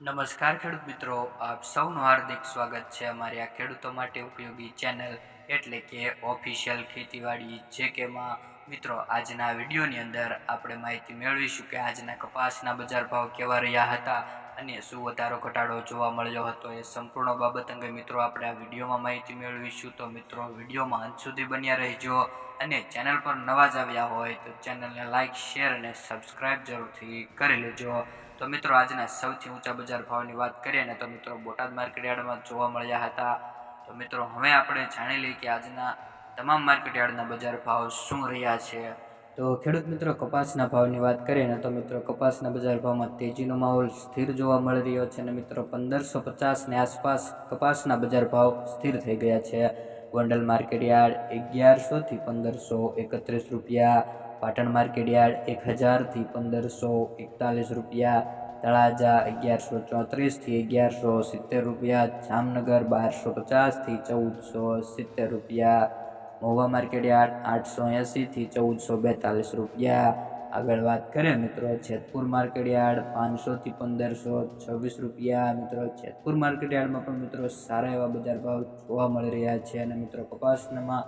નમસ્કાર ખેડૂત મિત્રો, આપ સૌનું હાર્દિક સ્વાગત છે અમારી આ ખેડૂતો માટે ઉપયોગી ચેનલ એટલે કે ઓફિશિયલ ખેતીવાડી જે કેમાં મિત્રો, આજના વિડીયોની અંદર આપણે માહિતી મેળવીશું કે આજના કપાસના બજાર ભાવ કેવા રહ્યા હતા અને શું વધારો ઘટાડો જોવા મળ્યો હતો એ સંપૂર્ણ બાબત અંગે મિત્રો આપણે આ વિડીયોમાં માહિતી મેળવીશું. તો મિત્રો, વિડીયોમાં અંત સુધી બન્યા રહેજો અને ચેનલ પર નવા જ આવ્યા હોય તો ચેનલને લાઇક શેર અને સબસ્ક્રાઈબ જરૂરથી કરી લેજો. તો મિત્રો, આજના સૌથી ઊંચા બજાર ભાવની વાત કરીએ ને તો મિત્રો, બોટાદ માર્કેટયાર્ડમાં જોવા મળ્યા હતા. તો મિત્રો, હવે આપણે જાણી લઈએ કે આજના તમામ માર્કેટયાર્ડના બજાર ભાવ શું રહ્યા છે. તો ખેડૂત મિત્રો, કપાસના ભાવની વાત કરીએ ને તો મિત્રો, કપાસના બજાર ભાવમાં તેજીનો માહોલ સ્થિર જોવા મળી રહ્યો છે અને મિત્રો, પંદરસો પચાસની આસપાસ કપાસના બજાર ભાવ સ્થિર થઈ ગયા છે. ગોંડલ માર્કેટ યાર્ડ અગિયારસોથી પંદરસો એકત્રીસ રૂપિયા, પાટણ માર્કેટ યાર્ડ એક હજારથી પંદરસો એકતાલીસ રૂપિયા, તળાજા અગિયારસો ચોત્રીસથી અગિયારસો સિત્તેર રૂપિયા, જામનગર બારસો પચાસથી ચૌદસો સિત્તેર રૂપિયા મહુવા માર્કેટ યાર્ડ આઠસો એંસીથી ચૌદસો બેતાલીસ રૂપિયા. આગળ વાત કરીએ મિત્રો, જેતપુર માર્કેટ યાર્ડ પાંચસોથી પંદરસો છવ્વીસ રૂપિયા. મિત્રો, જેતપુર માર્કેટ યાર્ડમાં પણ મિત્રો સારા એવા બજાર ભાવ જોવા મળી રહ્યા છે અને મિત્રો કપાસનામાં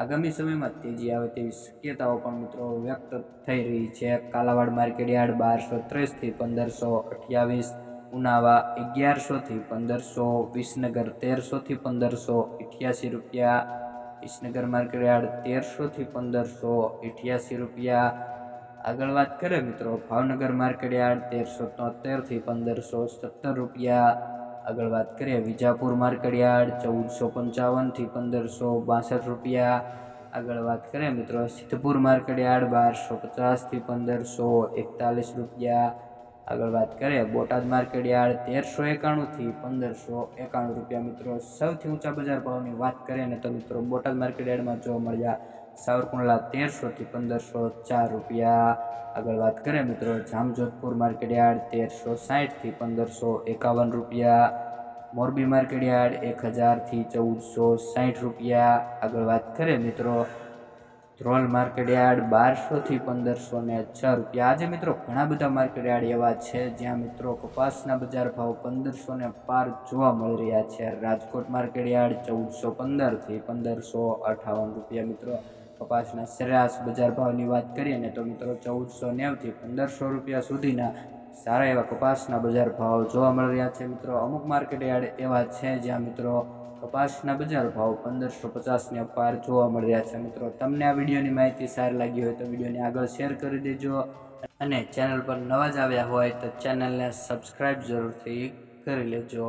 આગામી સમયમાં તેજી આવે તેવી શક્યતાઓ પણ મિત્રો વ્યક્ત થઈ રહી છે. કાલાવાડ માર્કેટ યાર્ડ બારસો ત્રીસથી પંદરસો અઠ્યાવીસ, ઉનાવા અગિયારસોથી પંદરસો, વિસનગર તેરસોથી પંદરસો અઠ્યાસી રૂપિયા. વિસનગર માર્કેટ યાર્ડ તેરસોથી પંદરસો અઠ્યાસી રૂપિયા. આગળ વાત કરીએ મિત્રો, ભાવનગર માર્કેટ યાર્ડ તેરસો તોતેરથી પંદરસો સત્તર રૂપિયા. આગળ વાત કરીએ વિજાપુર માર્કેટ યાર્ડ ચૌદસો પંચાવનથી પંદરસો બાસઠ રૂપિયા. આગળ વાત કરીએ મિત્રો, સિદ્ધપુર માર્કેટ યાર્ડ બારસો પચાસથી પંદરસો એકતાલીસ રૂપિયા. આગળ વાત કરીએ, બોટાદ માર્કેટ યાર્ડ તેરસો એકાણુંથી પંદરસો એકાણું રૂપિયા. મિત્રો, સૌથી ઊંચા બજાર ભાવની વાત કરીએ ને તો મિત્રો, બોટાદ માર્કેટ યાર્ડમાં જોવા મળ્યા સાવરકુંડલા તેરસોથી પંદરસો ચાર રૂપિયા. આગળ વાત કરીએ મિત્રો, જામજોધપુર માર્કેટ તેરસો સાઠથી પંદરસો એકાવન રૂપિયા. મોરબી માર્કેટ યાર્ડ એક હજારથી ચૌદસો સાઠ રૂપિયા. આગળ વાત કરીએ મિત્રો ધ્રોલ માર્કેટ યાર્ડ બારસોથી પંદરસો ને છ રૂપિયા. આજે મિત્રો ઘણા બધા માર્કેટ યાર્ડ એવા છે જ્યાં મિત્રો કપાસના બજાર ભાવ પંદરસો ને પાર જોવા મળી રહ્યા છે. રાજકોટ માર્કેટ યાર્ડ ચૌદસો પંદરથી પંદરસો અઠાવન રૂપિયા. મિત્રો કપાસના સરેરાશ બજાર ભાવની વાત કરીએ ને તો મિત્રો ચૌદસો નેવથી પંદરસો રૂપિયા સુધીના સારા એવા કપાસના બજાર ભાવ જોવા મળી રહ્યા છે. મિત્રો અમુક માર્કેટ યાર્ડ એવા છે જ્યાં મિત્રો કપાસના બજાર ભાવ પંદરસો પચાસને પાર જોવા મળી રહ્યા છે મિત્રો. તમને આ વિડીયોની માહિતી સારી લાગી હોય તો વિડીયોને આગળ શેર કરી દેજો અને ચેનલ પર નવા જ આવ્યા હોય તો ચેનલને સબસ્ક્રાઈબ જરૂરથી કરી લેજો.